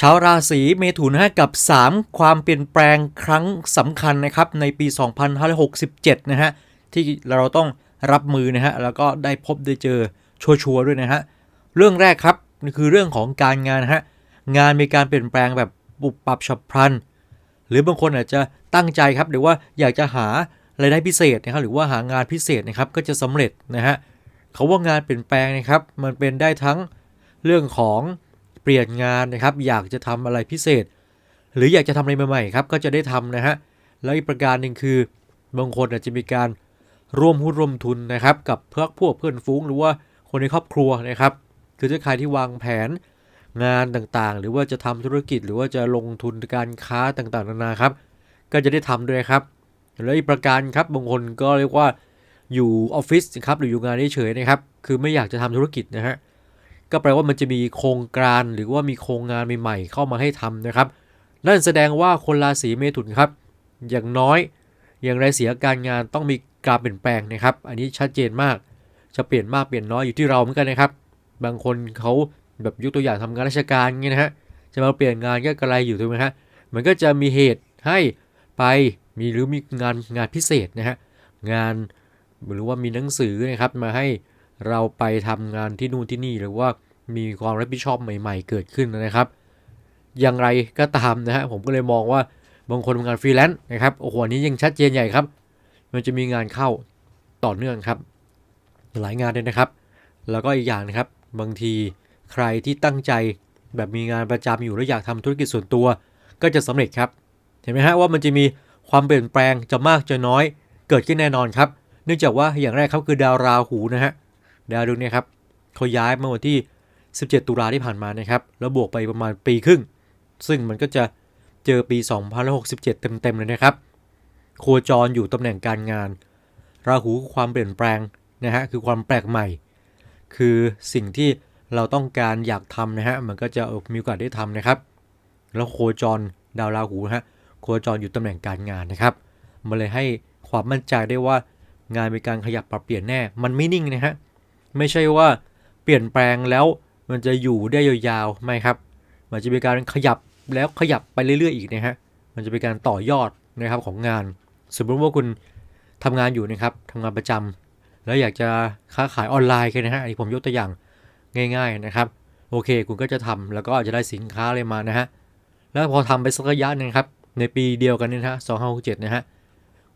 ชาวราศีเมถุนฮะกับ 3 ความเปลี่ยนแปลงครั้งสำคัญนะครับในปี 2567 นะฮะที่เราต้องรับมือนะฮะแล้วก็ได้พบได้เจอชัวร์ๆด้วยนะฮะเรื่องแรกครับนี่คือเรื่องของการงานฮะงานมีการเปลี่ยนแปลงแบบปุบปรับฉับพลัน หรือบางคนอาจจะตั้งใจครับหรือว่าอยากจะหารายได้พิเศษนะครับหรือว่าหางานพิเศษนะครับก็จะสำเร็จนะฮะเขาว่างานเปลี่ยนแปลงนะครับมันเป็นได้ทั้งเรื่องของ เปลี่ยนงานนะครับ อยากจะทำอะไรพิเศษ หรืออยากจะทำอะไรใหม่ๆครับก็จะได้ทำนะฮะแล้วอีกประการหนึ่งคือบางคนอาจจะมีการร่วมหุ้นร่วมทุนนะครับกับเพื่อพวกเพื่อนฟุ้งหรือว่าคนในครอบครัวนะครับ คือถ้าใครที่วางแผนงานต่างๆ หรือว่าจะทำธุรกิจหรือว่าจะลงทุนการค้าต่างๆนานาครับ ก็จะได้ทำด้วยครับแล้วอีกประการครับบางคนก็เรียกว่าอยู่ออฟฟิศครับหรืออยู่งานเฉยๆนะครับ คือไม่อยากจะทำธุรกิจนะฮะ ก็แปลว่ามันจะมีโครงการหรือว่ามีโครงงานใหม่ๆ เข้ามาให้ทำนะครับ นั่นแสดงว่าคนราศีเมถุนครับ อย่างน้อยอย่างไรเสียการงานต้องมีการเปลี่ยนแปลงนะครับ อันนี้ชัดเจนมากจะเปลี่ยนมากเปลี่ยนน้อยอยู่ที่เราเหมือนกันนะครับ บางคนเขาแบบยกตัวอย่างทำงานราชการเงี้ยนะฮะจะมาเปลี่ยนงานก็กระไรอยู่ถูกไหมฮะมันก็จะมีเหตุให้ไปมีหรือมีงานงานพิเศษนะฮะงานหรือว่ามีหนังสือนะครับมาให้เราไปทำงานที่นู่นที่นี่หรือว่า มีความรับผิดชอบใหม่ๆ เกิดขึ้นนะครับ อย่างไรก็ตามนะฮะผมก็เลยมองว่าบางคนทำงานฟรีแลนซ์นะครับโอ้โหนี้ยังชัดเจนใหญ่ครับ มันจะมีงานเข้าต่อเนื่องครับ หลายงานเลยนะครับ แล้วก็อีกอย่างนะครับบางทีใครที่ตั้งใจแบบมีงานประจำอยู่แล้วอยากทำธุรกิจส่วนตัว ก็จะสำเร็จครับ เห็นไหมฮะว่ามันจะมีความเปลี่ยนแปลงจะมากจะน้อยเกิดขึ้นแน่นอนครับ เนื่องจากว่าอย่างแรกครับคือดาวราหูนะฮะดาวดวงนี้ครับเขาย้ายมื่อวันที่ 17 ตุลาที่ผ่านมานะครับ แล้วบวกไปประมาณปีครึ่ง ซึ่งมันก็จะเจอปี 2067 เต็มๆเลยนะครับ โคจรอยู่ตำแหน่งการงาน ราหูความเปลี่ยนแปลงนะฮะคือความแปลกใหม่ คือสิ่งที่เราต้องการอยากทำนะฮะมันก็จะมีโอกาสได้ทำนะครับ แล้วโคจรดาวราหูฮะโคจรอยู่ตำแหน่งการงานนะครับมันเลยให้ความมั่นใจได้ว่างานมีการขยับปรับเปลี่ยนแน่ มันไม่นิ่งนะฮะ ไม่ใช่ว่าเปลี่ยนแปลงแล้ว มันจะอยู่ได้ยาวๆไม่ครับ มันจะมีการขยับแล้วขยับไปเรื่อยๆอีกนะฮะมันจะเป็นการต่อยอดนะครับของงาน สมมติว่าคุณทำงานอยู่นะครับทำงานประจำแล้วอยากจะค้าขายออนไลน์กันนะฮะอันนี้ผมยกตัวอย่างง่าย ๆนะครับ โอเค คุณก็จะทำแล้วก็อาจจะได้สินค้าอะไรมานะฮะแล้วพอทำไปสักระยะหนึงครับในปีเดียวกันนี่นะฮะสองห้าหกเจ็ดนะฮะ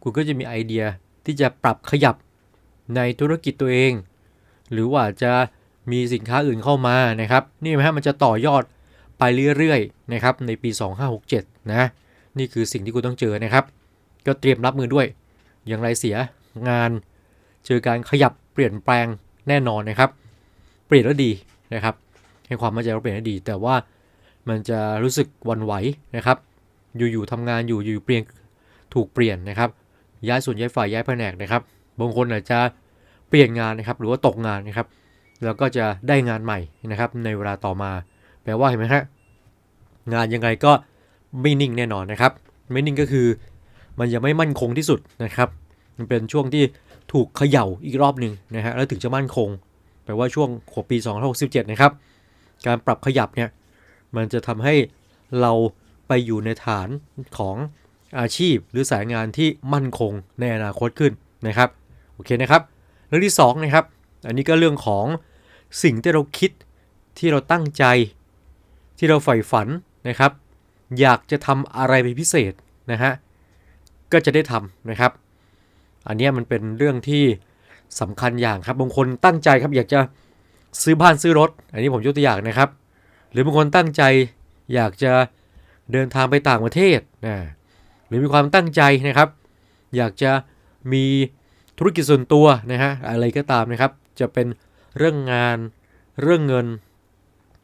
คุณก็จะมีไอเดียที่จะปรับขยับในธุรกิจตัวเอง หรือว่าจะ มีสินค้าอื่นเข้ามานะครับนี่นะฮะมันจะต่อยอดไปเรื่อยๆนะครับในปี 2567 นะนี่คือสิ่งที่คุณต้องเจอนะครับ ก็เตรียมรับมือด้วย อย่างไรเสียงาน เจอการขยับเปลี่ยนแปลงแน่นอนนะครับ เปลี่ยนแล้วดีนะครับ ให้ความมั่นใจว่าเปลี่ยนแล้วดี แต่ว่ามันจะรู้สึกวันไหวนะครับ อยู่ๆทำงานอยู่อยู่ๆเปลี่ยนถูกเปลี่ยนนะครับ ย้ายส่วนย้ายฝ่ายย้ายแผนกนะครับบางคนอาจจะเปลี่ยนงานนะครับ หรือว่าตกงานนะครับ แล้วก็จะได้งานใหม่นะครับในเวลาต่อมา แปลว่าเห็นไหมฮะงานยังไงก็ไม่นิ่งแน่นอนนะครับ ไม่นิ่งก็คือ มันยังไม่มั่นคงที่สุดนะครับ มันเป็นช่วงที่ถูกเขย่าอีกรอบหนึ่งนะฮะแล้วถึงจะมั่นคง แปลว่าช่วงของปี2567นะครับ การปรับขยับเนี่ยมันจะทำให้เราไปอยู่ในฐานของอาชีพหรือสายงานที่มั่นคงในอนาคตขึ้นนะครับ โอเคนะครับ เรื่องที่สองนะครับ อันนี้ก็เรื่องของสิ่งที่เราคิดที่เราตั้งใจ ที่เราใฝ่ฝันนะครับ อยากจะทำอะไรเป็นพิเศษนะฮะก็จะได้ทำนะครับ อันนี้มันเป็นเรื่องที่สำคัญอย่างครับบางคนตั้งใจครับอยากจะซื้อบ้านซื้อรถ อันนี้ผมยกตัวอย่างนะครับ หรือบางคนตั้งใจอยากจะเดินทางไปต่างประเทศนะหรือมีความตั้งใจนะครับ อยากจะมีธุรกิจส่วนตัวนะฮะอะไรก็ตามนะครับ จะเป็นเรื่องงาน เรื่องเงิน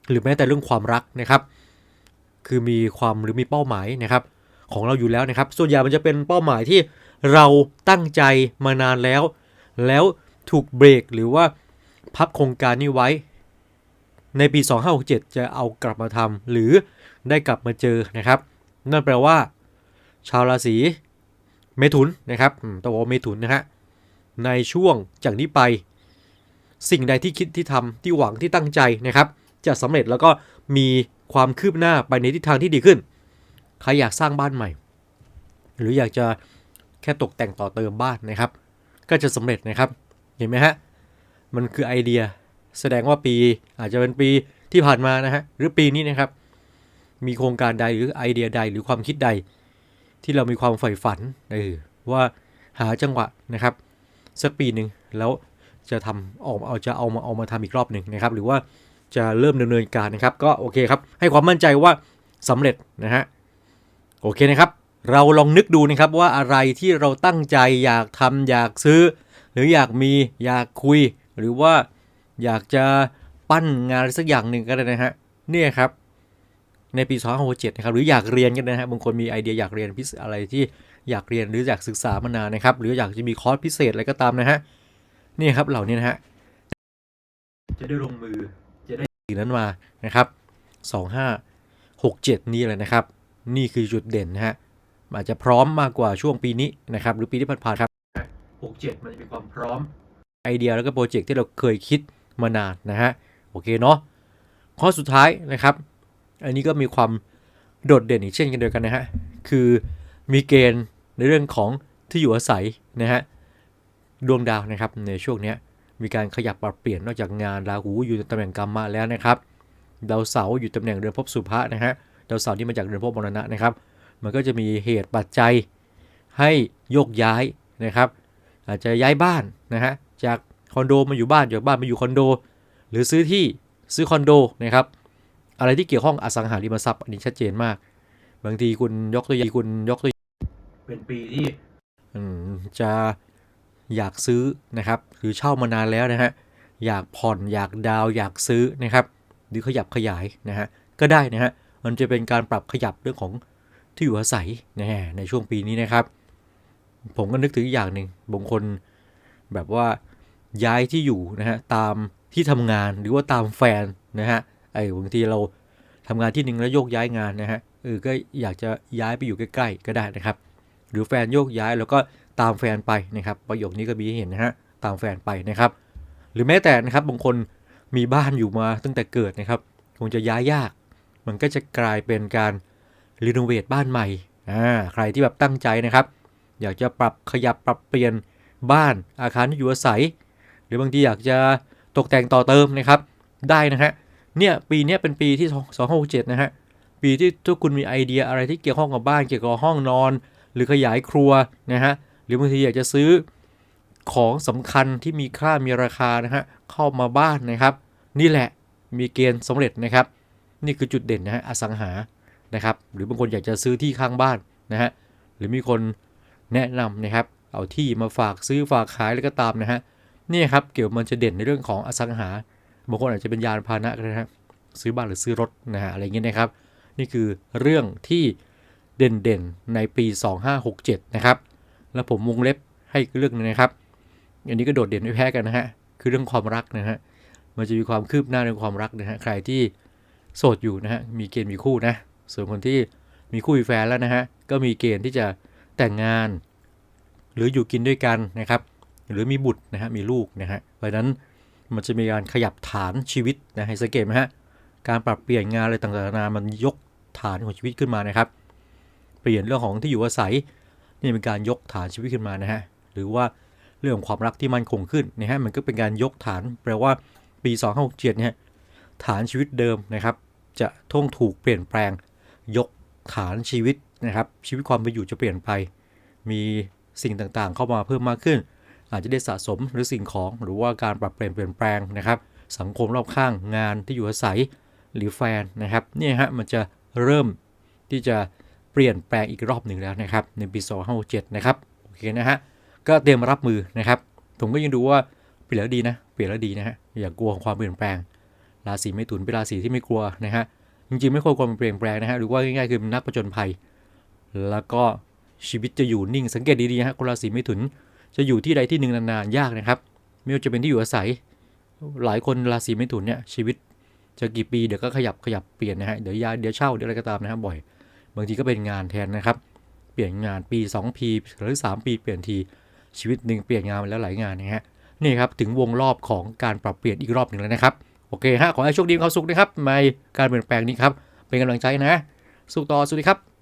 หรือแม้แต่เรื่องความรักนะครับ คือมีความหรือมีเป้าหมายนะครับ ของเราอยู่แล้วนะครับ ส่วนใหญ่มันจะเป็นเป้าหมายที่เราตั้งใจมานานแล้ว แล้วถูกเบรกหรือว่าพับโครงการนี้ไว้ ในปี 2567 จะเอากลับมาทำหรือได้กลับมาเจอนะครับ นั่นแปลว่า ชาวราศีเมถุนนะครับต้องบอกว่าเมถุนนะฮะในช่วงจากนี้ไป สิ่งใดที่คิดที่ทำที่หวังที่ตั้งใจนะครับ จะสำเร็จแล้วก็มีความคืบหน้าไปในทิศทางที่ดีขึ้น ใครอยากสร้างบ้านใหม่ หรืออยากจะแค่ตกแต่งต่อเติมบ้านนะครับ ก็จะสำเร็จนะครับ เห็นไหมฮะ มันคือไอเดีย แสดงว่าปีอาจจะเป็นปีที่ผ่านมานะฮะ หรือปีนี้นะครับ มีโครงการใดหรือไอเดียใดหรือความคิดใด ที่เรามีความใฝ่ฝันเออว่าหาจังหวะนะครับ สักปีหนึ่งแล้ว จะทำออกเอาจะเอามาเอามาทำอีกรอบหนึ่งนะครับ หรือว่าจะเริ่มดำเนินการนะครับ ก็โอเคครับ ให้ความมั่นใจว่าสำเร็จนะฮะโอเคนะครับ เราลองนึกดูนะครับว่าอะไรที่เราตั้งใจอยากทำอยากซื้อ หรืออยากมีอยากคุย หรือว่าอยากจะปั้นงานสักอย่างหนึ่งก็ได้นะฮะเนี่ยครับในปี2567นะครับหรืออยากเรียนกันนะฮะบางคนมีไอเดียอยากเรียนพิเศษอะไรที่อยากเรียนหรืออยากศึกษามานานนะครับ หรืออยากจะมีคอร์สพิเศษอะไรก็ตามนะฮะ นี่ครับเหล่านี้นะฮะจะได้ลงมือจะได้สิ่งนั้นมานะครับ2567นี่เลยนะครับ นี่คือจุดเด่นนะฮะอาจจะพร้อมมากกว่าช่วงปีนี้นะครับหรือปีที่ผ่านๆครับ67มันจะมีความพร้อมไอเดียแล้วก็โปรเจกต์ที่เราเคยคิดมานานนะฮะโอเคเนาะข้อสุดท้ายนะครับ อันนี้ก็มีความโดดเด่นอีกเช่นกันเดียวกันนะฮะคือมีเกณฑ์ในเรื่องของที่อยู่อาศัยนะฮะ ดวงดาวนะครับในช่วงเนี้ยมีการขยับปรับเปลี่ยนนอกจากงานราหูอยู่ในตำแหน่งกรรมะแล้วนะครับดาวเสาร์อยู่ตำแหน่งเรือนภพสุภะนะฮะดาวเสาร์ที่มาจากเรือนภพมรณะนะครับ มันก็จะมีเหตุปัจจัยให้โยกย้ายนะครับ อาจจะย้ายบ้านนะฮะจากคอนโดมาอยู่บ้านจากบ้านมาอยู่คอนโด หรือซื้อที่ซื้อคอนโดนะครับอะไรที่เกี่ยวข้องอสังหาริมทรัพย์อันนี้ชัดเจนมาก บางทีคุณยกตัวอย่างคุณยกตัวอย่างเป็นปีที่อืมจะ อยากซื้อนะครับหรือเช่ามานานแล้วนะฮะอยากผ่อนอยากดาวอยากซื้อนะครับหรือขยับขยายนะฮะก็ได้นะฮะมันจะเป็นการปรับขยับเรื่องของที่อยู่อาศัยนะฮะในช่วงปีนี้นะครับ ผมก็นึกถึงอีกอย่างหนึ่งบางคนแบบว่าย้ายที่อยู่นะฮะตามที่ทำงานหรือว่าตามแฟนนะฮะไอ้บางทีเราทำงานที่หนึ่งแล้วโยกย้ายงานนะฮะเออก็อยากจะย้ายไปอยู่ใกล้ๆก็ได้นะครับ หรือแฟนโยกย้ายแล้วก็ ตามแฟนไปนะครับ ประโยคนี้ก็มีให้เห็นนะฮะตามแฟนไปนะครับ หรือแม้แต่นะครับบางคนมีบ้านอยู่มาตั้งแต่เกิดนะครับคงจะย้ายยาก มันก็จะกลายเป็นการรีโนเวทบ้านใหม่อ่าใครที่แบบตั้งใจนะครับ อยากจะปรับขยับปรับเปลี่ยนบ้านอาคารที่อยู่อาศัย หรือบางทีอยากจะตกแต่งต่อเติมนะครับ ได้นะฮะเนี่ยปีนี้เป็นปีที่ 267 นะฮะปีที่ทุกคุณมีไอเดียอะไรที่เกี่ยวข้องกับบ้านเกี่ยวกับห้องนอน หรือขยายครัวนะฮะ หรือบางทีอยากจะซื้อของสำคัญที่มีค่ามีราคานะฮะเข้ามาบ้านนะครับ นี่แหละมีเกณฑ์สำเร็จนะครับ นี่คือจุดเด่นนะฮะอสังหานะครับ หรือบางคนอยากจะซื้อที่ข้างบ้านนะฮะหรือมีคนแนะนำนะครับ เอาที่มาฝากซื้อฝากขายแล้วก็ตามนะฮะนี่ครับเกี่ยวมันจะเด่นในเรื่องของอสังหาบางคนอาจจะเป็นยานพาหนะก็ได้นะซื้อบ้านหรือซื้อรถนะฮะอะไรเงี้ยนะครับ นี่คือเรื่องที่เด่นๆในปี 2567 นะครับ แล้วผมวงเล็บให้เรื่องหนึงนะครับ อันนี้ก็โดดเด่นไม่แพ้กันนะฮะ คือเรื่องความรักนะฮะ มันจะมีความคืบหน้าในความรักนะฮะ ใครที่โสดอยู่นะฮะ มีเกณฑ์มีคู่นะ ส่วนคนที่มีคู่มีแฟนแล้วนะฮะ ก็มีเกณฑ์ที่จะแต่งงาน หรืออยู่กินด้วยกันนะครับ หรือมีบุตรนะฮะ มีลูกนะฮะ เพราะนั้นมันจะมีการขยับฐานชีวิตนะให้สังเกตไหมฮะ การปรับเปลี่ยนงานอะไรต่างๆนานามันยกฐานของชีวิตขึ้นมานะครับ เปลี่ยนเรื่องของที่อยู่อาศัย นี่เป็นการยกฐานชีวิตขึ้นมานะฮะหรือว่าเรื่องของความรักที่มันคงขึ้นนะฮะมันก็เป็นการยกฐานแปลว่าปี 2567เนี่ยฐานชีวิตเดิมนะครับ จะท่องถูกเปลี่ยนแปลง ยกฐานชีวิตนะครับ ชีวิตความเป็นอยู่จะเปลี่ยนไป มีสิ่งต่างๆ เข้ามาเพิ่มมากขึ้น อาจจะได้สะสมหรือสิ่งของหรือว่าการปรับเปลี่ยนเปลี่ยนแปลงนะครับ สังคมรอบข้างงานที่อยู่อาศัยหรือแฟนนะครับเนี่ยฮะมันจะเริ่มที่จะ เปลี่ยนแปลงอีกรอบหนึ่งแล้วนะครับในปี2567นะครับโอเคนะฮะก็เตรียมรับมือนะครับ ผมก็ยังดูว่าเปลี่ยนแล้วดีนะเปลี่ยนแล้วดีนะฮะอย่ากลัวของความเปลี่ยนแปลง ราศีไม่ตุนเป็นราศีที่ไม่กลัวนะฮะจริงๆไม่ควรความเปลี่ยนแปลงนะฮะหรือว่าง่ายๆคือนนักผจญภัย แล้วก็ชีวิตจะอยู่นิ่งสังเกตดีๆนะฮะคนราศีไม่ถุนจะอยู่ที่ใดที่หนึ่งนานๆยากนะครับ ไม่ว่าจะเป็นที่อยู่อาศัย หลายคนราศีเมถุนเนี่ยชีวิตจะกี่ปีเดี๋ยวก็ขยับขยับเปลี่ยนนะฮะเดี๋ยวย้ายเดี๋ยวเช่าเดี๋ยวอะไรก็ตามนะครับบ่อย บางทีก็เป็นงานแทนนะครับ เปลี่ยนงานปี 2 ปีหรือ 3 ปีเปลี่ยนทีชีวิตหนึ่งเปลี่ยนงานไปแล้วหลายงานนะฮะนี่ครับถึงวงรอบของการปรับเปลี่ยนอีกรอบหนึ่งแล้วนะครับโอเคฮะขอให้โชคดีความสุขนะครับในการเปลี่ยนแปลงนี้ครับเป็นกำลังใจนะ สู้ต่อสวัสดีครับ